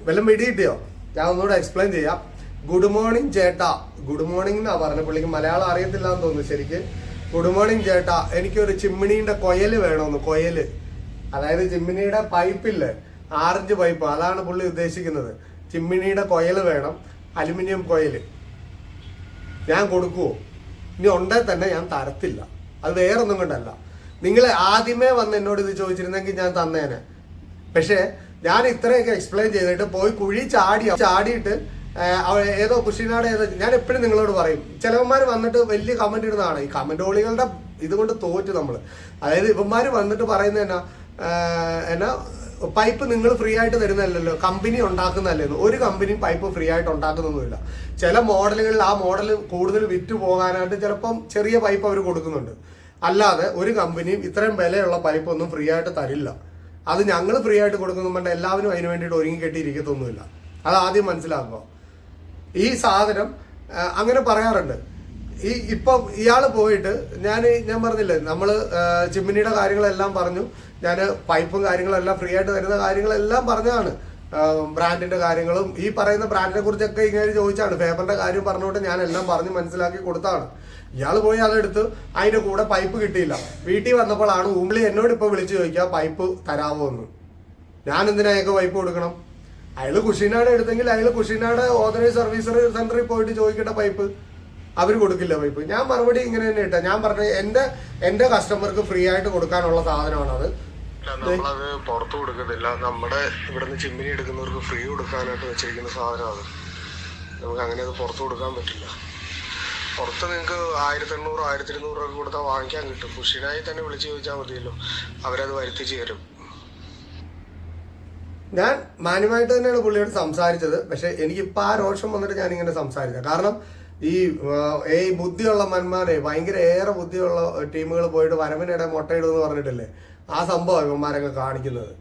വല്ലതും പിടി കിട്ടിയോ? ഞാൻ ഒന്നുകൂടെ എക്സ്പ്ലെയിൻ ചെയ്യാം. ഗുഡ് മോർണിംഗ് ചേട്ട. ഗുഡ് മോർണിംഗ് എന്നാ പറഞ്ഞ പുള്ളിക്ക് മലയാളം അറിയത്തില്ല എന്ന് തോന്നുന്നു ശരിക്ക്. ഗുഡ് മോർണിംഗ് ചേട്ടാ. എനിക്കൊരു ചിമ്മിണീന്റെ കൊയൽ വേണമെന്ന് കൊയൽ. അതായത് ചിമ്മിണിയുടെ പൈപ്പില്ലേ? ആറഞ്ച് പൈപ്പ്. അതാണ് പുള്ളി ഉദ്ദേശിക്കുന്നത്. ചിമ്മിണിയുടെ കൊയൽ വേണം. Aluminium coil. ഞാൻ കൊടുക്കുവോ? ഇനി ഉണ്ടേ തന്നെ ഞാൻ തരത്തില്ല. അത് വേറൊന്നും കൊണ്ടല്ല. നിങ്ങൾ ആദ്യമേ വന്ന് എന്നോട് ഇത് ചോദിച്ചിരുന്നെങ്കിൽ ഞാൻ തന്നേനെ. പക്ഷേ ഞാൻ ഇത്രയൊക്കെ എക്സ്പ്ലെയിൻ ചെയ്തിട്ട് പോയി കുഴി ചാടി ചാടിയിട്ട് ഏതോ കുഷിനാട് ഏതോ ഞാൻ എപ്പോഴും നിങ്ങളോട് പറയും ചിലവന്മാർ വന്നിട്ട് വലിയ കമന്റ് ഇടുന്നതാണ്. ഈ കമന്റ് ഓളികളുടെ ഇതുകൊണ്ട് തോറ്റ് നമ്മൾ അതായത് ഇവന്മാർ വന്നിട്ട് പറയുന്നത് എന്നാ എന്നാ പൈപ്പ് നിങ്ങൾ ഫ്രീ ആയിട്ട് തരുന്നതല്ലല്ലോ കമ്പനി ഉണ്ടാക്കുന്നതല്ലെന്ന് ഒരു കമ്പനിയും പൈപ്പ് ഫ്രീ ആയിട്ട് ഉണ്ടാക്കുന്നൊന്നുമില്ല. ചില മോഡലുകളിൽ ആ മോഡൽ കൂടുതൽ വിറ്റ് പോകാനായിട്ട് ചിലപ്പം ചെറിയ പൈപ്പ് അവർ കൊടുക്കുന്നുണ്ട്. അല്ലാതെ ഒരു കമ്പനിയും ഇത്രയും വിലയുള്ള പൈപ്പ് ഒന്നും ഫ്രീ ആയിട്ട് തരില്ല. അത് ഞങ്ങൾ ഫ്രീ ആയിട്ട് കൊടുക്കുന്നുണ്ട് എല്ലാവരും അതിന് വേണ്ടിയിട്ട് ഒരുങ്ങി കെട്ടിയിരിക്കത്തൊന്നുമില്ല. അത് ആദ്യം മനസ്സിലാക്കുക. ഈ സാധനം അങ്ങനെ പറയാറുണ്ട്. ഈ ഇപ്പം ഇയാൾ പോയിട്ട് ഞാൻ ഞാൻ പറഞ്ഞില്ലേ നമ്മൾ ചിമ്മിനിയുടെ കാര്യങ്ങളെല്ലാം പറഞ്ഞു. ഞാൻ പൈപ്പും കാര്യങ്ങളെല്ലാം ഫ്രീ ആയിട്ട് തരുന്ന കാര്യങ്ങളെല്ലാം പറഞ്ഞതാണ്. ബ്രാൻഡിന്റെ കാര്യങ്ങളും ഈ പറയുന്ന ബ്രാൻഡിനെ കുറിച്ചൊക്കെ ഇങ്ങനെ ചോദിച്ചാണ്. ഫേബറിന്റെ കാര്യം പറഞ്ഞുകൊണ്ട് ഞാൻ എല്ലാം പറഞ്ഞ് മനസ്സിലാക്കി കൊടുത്താണ്. ഇയാൾ പോയി അതെടുത്ത് അതിന്റെ കൂടെ പൈപ്പ് കിട്ടിയില്ല. വീട്ടിൽ വന്നപ്പോഴാണ് ഉമ്പിളി എന്നോട് ഇപ്പൊ വിളിച്ചു ചോദിക്കുക പൈപ്പ് തരാമോ എന്ന്? ഞാൻ എന്തിനാ അയാൾക്ക് പൈപ്പ് കൊടുക്കണം? അയാൾ കുഷിനാട് എടുത്തെങ്കിൽ അയാൾ കുഷിനാട് ഓതറൈസ് സർവീസ് സെന്ററിൽ പോയിട്ട് ചോദിക്കേണ്ട പൈപ്പ് അവർ കൊടുക്കില്ല പൈപ്പ് ഞാൻ മറുപടി ഇങ്ങനെ തന്നെ ഇട്ട. ഞാൻ പറഞ്ഞ എന്റെ എന്റെ കസ്റ്റമർക്ക് ഫ്രീ ആയിട്ട് കൊടുക്കാനുള്ള സാധനമാണ് അത് ഇല്ല, നമ്മളത് പുറത്തു കൊടുക്കത്തില്ല നമ്മുടെ ഇവിടുന്ന് ചിമ്മിനി എടുക്കുന്നവർക്ക് ഫ്രീ കൊടുക്കാനായിട്ട് വെച്ചിരിക്കുന്ന സാധനമാണ്. നമുക്ക് അങ്ങനെ അത് പുറത്തു കൊടുക്കാൻ പറ്റില്ല. പുറത്ത് നിങ്ങൾക്ക് ആയിരത്തി എണ്ണൂറ് ആയിരത്തി ഇരുന്നൂറ് രൂപ കൊടുത്താൽ വാങ്ങിക്കാൻ കിട്ടും. കുഷിനായി തന്നെ വിളിച്ചു ചോദിച്ചാൽ മതിയല്ലോ. അവരത് വരുത്തിച്ച് തരും. ഞാൻ മാന്യമായിട്ട് തന്നെയാണ് പുള്ളിയോട് സംസാരിച്ചത്. പക്ഷെ എനിക്കിപ്പോൾ ആ രോഷം വന്നിട്ട് ഞാൻ ഇങ്ങനെ സംസാരിച്ചത്. കാരണം ഈ ഈ ബുദ്ധിയുള്ള മന്മാരെ ഭയങ്കര ഏറെ ബുദ്ധിയുള്ള ടീമുകൾ പോയിട്ട് വരവിനിടെ മുട്ടയിടുമെന്ന് പറഞ്ഞിട്ടില്ലേ? ആ സംഭവം ഇവന്മാരൊക്കെ കാണിക്കുന്നത്.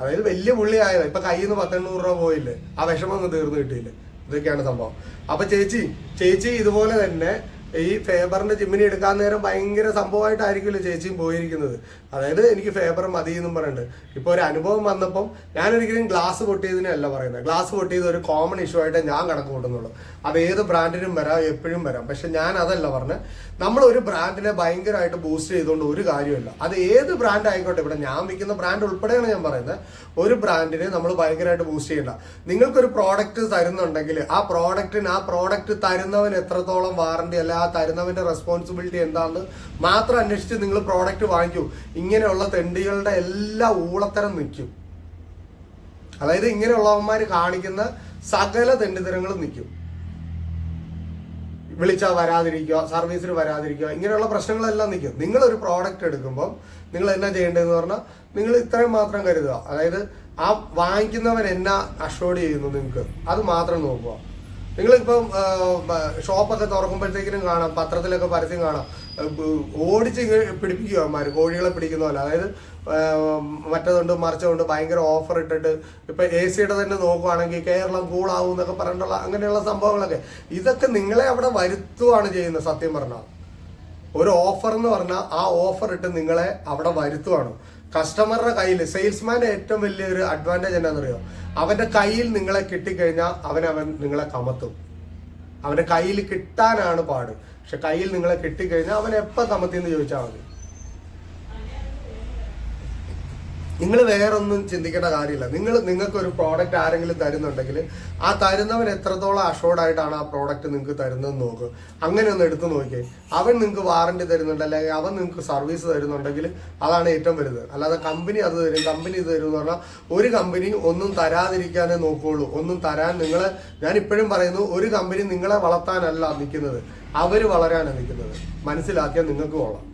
അതായത് വലിയ പുള്ളിയായത്. ഇപ്പൊ കയ്യിൽ നിന്ന് പത്തെണ്ണൂറ് രൂപ പോയില്ലേ? ആ വിഷമം ഒന്നും തീർന്നു കിട്ടിയില്ല? ഇതൊക്കെയാണ് സംഭവം. അപ്പൊ ചേച്ചി ചേച്ചി ഇതുപോലെ തന്നെ ഈ ഫേബറിന്റെ ജിമ്മിനി എടുക്കാൻ നേരം ഭയങ്കര സംഭവമായിട്ടായിരിക്കുമല്ലോ ചേച്ചിയും പോയിരിക്കുന്നത്. അതായത് എനിക്ക് ഫേബർ മതി എന്നും പറയുന്നുണ്ട് ഇപ്പൊ ഒരു അനുഭവം വന്നപ്പം ഞാൻ ഒരിക്കലും ഗ്ലാസ് പൊട്ടിയതിനല്ല പറയുന്നത്. ഗ്ലാസ് പൊട്ടിയത് ഒരു കോമൺ ഇഷ്യൂ ആയിട്ട് ഞാൻ കണക്ക് കൂട്ടുന്നുള്ളൂ. അത് ഏത് ബ്രാൻഡിനും വരാം എപ്പോഴും വരാം. പക്ഷെ ഞാൻ അതല്ല പറഞ്ഞത്. നമ്മൾ ഒരു ബ്രാൻഡിനെ ഭയങ്കരമായിട്ട് ബൂസ്റ്റ് ചെയ്തുകൊണ്ട് ഒരു കാര്യമില്ല അത് ഏത് ബ്രാൻഡ് ആയിക്കോട്ടെ ഇവിടെ ഞാൻ വിൽക്കുന്ന ബ്രാൻഡ് ഉൾപ്പെടെയാണ് ഞാൻ പറയുന്നത്. ഒരു ബ്രാൻഡിനെ നമ്മൾ ഭയങ്കരമായിട്ട് ബൂസ്റ്റ് ചെയ്യണ്ട. നിങ്ങൾക്കൊരു പ്രോഡക്റ്റ് തരുന്നുണ്ടെങ്കിൽ ആ പ്രോഡക്റ്റിന് ആ പ്രോഡക്റ്റ് തരുന്നവൻ എത്രത്തോളം വാറണ്ടി അല്ല ആ തരുന്നവന്റെ റെസ്പോൺസിബിലിറ്റി എന്താണെന്ന് മാത്രം അന്വേഷിച്ച് നിങ്ങൾ പ്രോഡക്റ്റ് വാങ്ങിക്കൂ. ഇങ്ങനെയുള്ള തെണ്ടികളുടെ എല്ലാ ഊളത്തരം നിൽക്കും. അതായത് ഇങ്ങനെയുള്ളവന്മാർ കാണിക്കുന്ന സകല തെണ്ടിത്തരങ്ങളും നിൽക്കും. വിളിച്ചാൽ വരാതിരിക്കുക സർവീസിന് വരാതിരിക്കുക ഇങ്ങനെയുള്ള പ്രശ്നങ്ങളെല്ലാം നിൽക്കും. നിങ്ങളൊരു പ്രോഡക്റ്റ് എടുക്കുമ്പോൾ നിങ്ങൾ എന്നാ ചെയ്യേണ്ടതെന്ന് പറഞ്ഞാൽ നിങ്ങൾ ഇത്രയും മാത്രം കരുതുക. അതായത് ആ വാങ്ങിക്കുന്നവൻ എന്നാ അഷോർഡ് ചെയ്യുന്നു നിങ്ങൾക്ക്? അത് മാത്രം നോക്കുക. നിങ്ങളിപ്പം ഷോപ്പൊക്കെ തുറക്കുമ്പോഴത്തേക്കിനും കാണാം പത്രത്തിലൊക്കെ പരസ്യം കാണാം. ഓടിച്ച് പിടിപ്പിക്കുക അവന്മാർ കോഴികളെ പിടിക്കുന്ന പോലെ. അതായത് മറ്റതുണ്ട് മറിച്ചതുണ്ട് ഭയങ്കര ഓഫർ ഇട്ടിട്ട് ഇപ്പം എ സിയുടെ തന്നെ നോക്കുവാണെങ്കിൽ കേരളം കൂളാവും എന്നൊക്കെ പറഞ്ഞിട്ടുള്ള അങ്ങനെയുള്ള സംഭവങ്ങളൊക്കെ. ഇതൊക്കെ നിങ്ങളെ അവിടെ വരുത്തുവാണ് ചെയ്യുന്നത് സത്യം പറഞ്ഞാൽ. ഒരു ഓഫർ എന്ന് പറഞ്ഞാൽ ആ ഓഫർ ഇട്ട് നിങ്ങളെ അവിടെ വരുത്തുവാണ്. കസ്റ്റമറുടെ കയ്യിൽ സെയിൽസ്മാന്റെ ഏറ്റവും വലിയൊരു അഡ്വാന്റേജ് എന്താണെന്നറിയോ? അവന്റെ കയ്യിൽ നിങ്ങളെ കിട്ടിക്കഴിഞ്ഞാൽ അവൻ നിങ്ങളെ കമത്തും. അവന്റെ കയ്യിൽ കിട്ടാനാണ് പാട്. പക്ഷെ കയ്യിൽ നിങ്ങളെ കിട്ടിക്കഴിഞ്ഞാൽ അവൻ എപ്പോൾ കമത്തിന്ന് ചോദിച്ചാൽ മതി. നിങ്ങൾ വേറൊന്നും ചിന്തിക്കേണ്ട കാര്യമില്ല. നിങ്ങൾ നിങ്ങൾക്ക് ഒരു പ്രോഡക്റ്റ് ആരെങ്കിലും തരുന്നുണ്ടെങ്കിൽ ആ തരുന്നവൻ എത്രത്തോളം അഷോർഡ് ആയിട്ടാണ് ആ പ്രോഡക്റ്റ് നിങ്ങൾക്ക് തരുന്നതെന്ന് നോക്കുക അങ്ങനെ ഒന്ന് എടുത്തു നോക്കിയേ. അവൻ നിങ്ങൾക്ക് വാറണ്ടി തരുന്നുണ്ട് അല്ലെങ്കിൽ അവൻ നിങ്ങൾക്ക് സർവീസ് തരുന്നുണ്ടെങ്കിൽ അതാണ് ഏറ്റവും വലുത്. അല്ലാതെ കമ്പനി അത് തരും കമ്പനി ഇത് തരും എന്ന് പറഞ്ഞാൽ ഒരു കമ്പനി ഒന്നും തരാതിരിക്കാനേ നോക്കുകയുള്ളൂ ഒന്നും തരാൻ നിങ്ങൾ ഞാൻ ഇപ്പോഴും പറയുന്നു ഒരു കമ്പനി നിങ്ങളെ വളർത്താനല്ല നിൽക്കുന്നത്. അവർ വളരാനാണ് നിൽക്കുന്നത്. മനസ്സിലാക്കിയാൽ നിങ്ങൾക്ക് കൊള്ളാം.